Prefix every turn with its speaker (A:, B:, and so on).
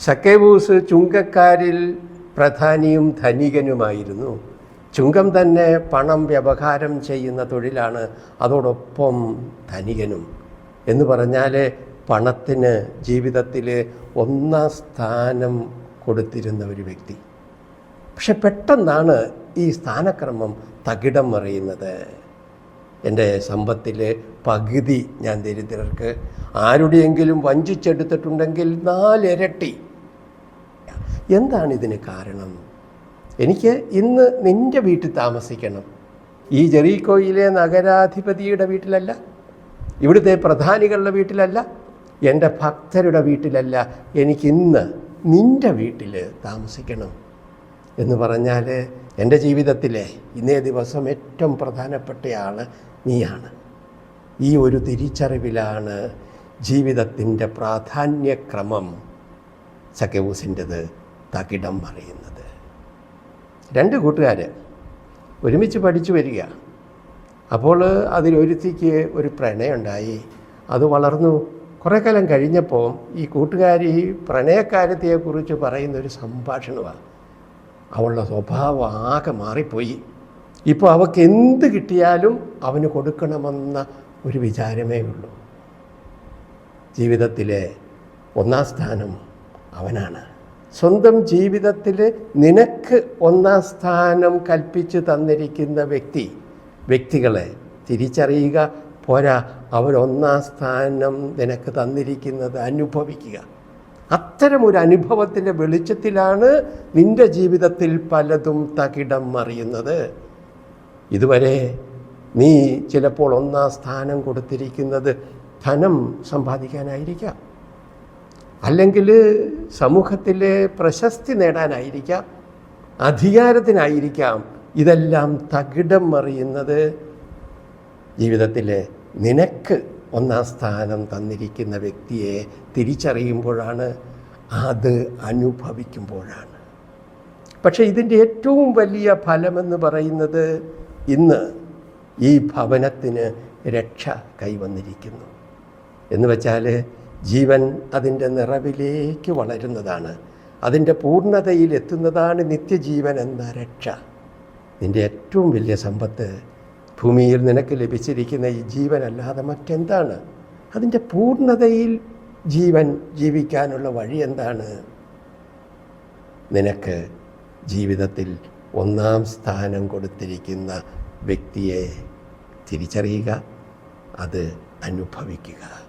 A: സക്കേവൂസ് ചുങ്കക്കാരിൽ പ്രധാനിയും ധനികനുമായിരുന്നു. ചുങ്കം തന്നെ പണം വ്യവഹാരം ചെയ്യുന്ന തൊഴിലാണ് അതോടൊപ്പം ധനികനും. എന്ന് പറഞ്ഞാൽ പണത്തിന് ജീവിതത്തിൽ ഒന്നാം സ്ഥാനം കൊടുത്തിരുന്ന ഒരു വ്യക്തി. പക്ഷെ പെട്ടെന്നാണ് ഈ സ്ഥാനക്രമം തകിടം മറിയുന്നത്. എന്റെ സമ്പത്തിൽ പകുതി ഞാൻ ദരിദ്രർക്ക് ആരുടെയെങ്കിലും വഞ്ചിച്ചെടുത്തിട്ടുണ്ടെങ്കിൽ നാലിരട്ടി. എന്താണ് ഇതിന് കാരണം? എനിക്ക് ഇന്ന് നിന്റെ വീട്ടിൽ താമസിക്കണം. ഈ ജെറീകോയിലെ നഗരാധിപതിയുടെ വീട്ടിലല്ല ഇവിടുത്തെ പ്രധാനികളുടെ വീട്ടിലല്ല എന്റെ ഭക്തരുടെ വീട്ടിലല്ല എനിക്കിന്ന് നിന്റെ വീട്ടിൽ താമസിക്കണം. എന്ന് പറഞ്ഞാൽ എന്റെ ജീവിതത്തിലെ ഇന്നേ ദിവസം ഏറ്റവും പ്രധാനപ്പെട്ട ആൾ നീയാണ്. ഈ ഒരു തിരിച്ചറിവിലാണ് ജീവിതത്തിന്റെ പ്രാധാന്യക്രമം സക്കവൂസിന്റെത് തകിടം പറയുന്നത്. രണ്ട് കൂട്ടുകാർ ഒരുമിച്ച് പഠിച്ചു വരിക. അപ്പോൾ അതിലൊരുത്തിക്ക് ഒരു പ്രണയമുണ്ടായി. അത് വളർന്നു. കുറേ കാലം കഴിഞ്ഞപ്പോൾ ഈ കൂട്ടുകാരി പ്രണയക്കാരത്തെക്കുറിച്ച് പറയുന്ന ഒരു സംഭാഷണമാണ് അവളുടെ സ്വഭാവം ആകെ മാറിപ്പോയി. ഇപ്പോൾ അവൾക്ക് എന്ത് കിട്ടിയാലും അവന് കൊടുക്കണമെന്ന ഒരു വിചാരമേ ഉള്ളൂ. ജീവിതത്തിലെ ഒന്നാം സ്ഥാനം അവനാണ്. സ്വന്തം ജീവിതത്തിൽ നിനക്ക് ഒന്നാം സ്ഥാനം കൽപ്പിച്ചു തന്നിരിക്കുന്ന വ്യക്തി വ്യക്തികളെ തിരിച്ചറിയുക. പോരാ അവരൊന്നാം സ്ഥാനം നിനക്ക് തന്നിരിക്കുന്നത് അനുഭവിക്കുക. അത്തരം ഒരു അനുഭവത്തിന്റെ വെളിച്ചത്തിലാണ് നിന്റെ ജീവിതത്തിൽ പലതും തകിടം മറിയുന്നത്. ഇതുവരെ നീ ചിലപ്പോൾ ഒന്നാം സ്ഥാനം കൊടുത്തിരിക്കുന്നത് ധനം സമ്പാദിക്കാനായിരിക്കാം. അല്ലെങ്കിൽ സമൂഹത്തിലെ പ്രശസ്തി നേടാനായിരിക്കാം അധികാരത്തിനായിരിക്കാം ഇതെല്ലാം തകിടം മറിയുന്നത്. ജീവിതത്തിലെ നിനക്ക് ഒന്നാം സ്ഥാനം തന്നിരിക്കുന്ന വ്യക്തിയെ തിരിച്ചറിയുമ്പോഴാണ് അത് അനുഭവിക്കുമ്പോഴാണ്. പക്ഷേ ഇതിന്റെ ഏറ്റവും വലിയ ഫലമെന്ന് പറയുന്നത് ഇന്ന് ഈ ഭവനത്തിന് രക്ഷ കൈവന്നിരിക്കുന്നു. എന്ന് വെച്ചാൽ ജീവൻ അതിന്റെ നിറവിലേക്ക് വളരുന്നതാണ്. അതിന്റെ പൂർണതയിൽ എത്തുന്നതാണ് നിത്യജീവൻ എന്ന രക്ഷ. നിന്റെ ഏറ്റവും വലിയ സമ്പത്ത് ഭൂമിയിൽ നിനക്ക് ലഭിച്ചിരിക്കുന്ന ഈ ജീവനല്ലാതെ മറ്റെന്താണ്? അതിന്റെ പൂർണതയിൽ ജീവൻ ജീവിക്കാനുള്ള വഴി എന്താണ്? നിനക്ക് ജീവിതത്തിൽ ഒന്നാം സ്ഥാനം കൊടുത്തിരിക്കുന്ന വ്യക്തിയെ തിരിച്ചറിയുക അത് അനുഭവിക്കുക.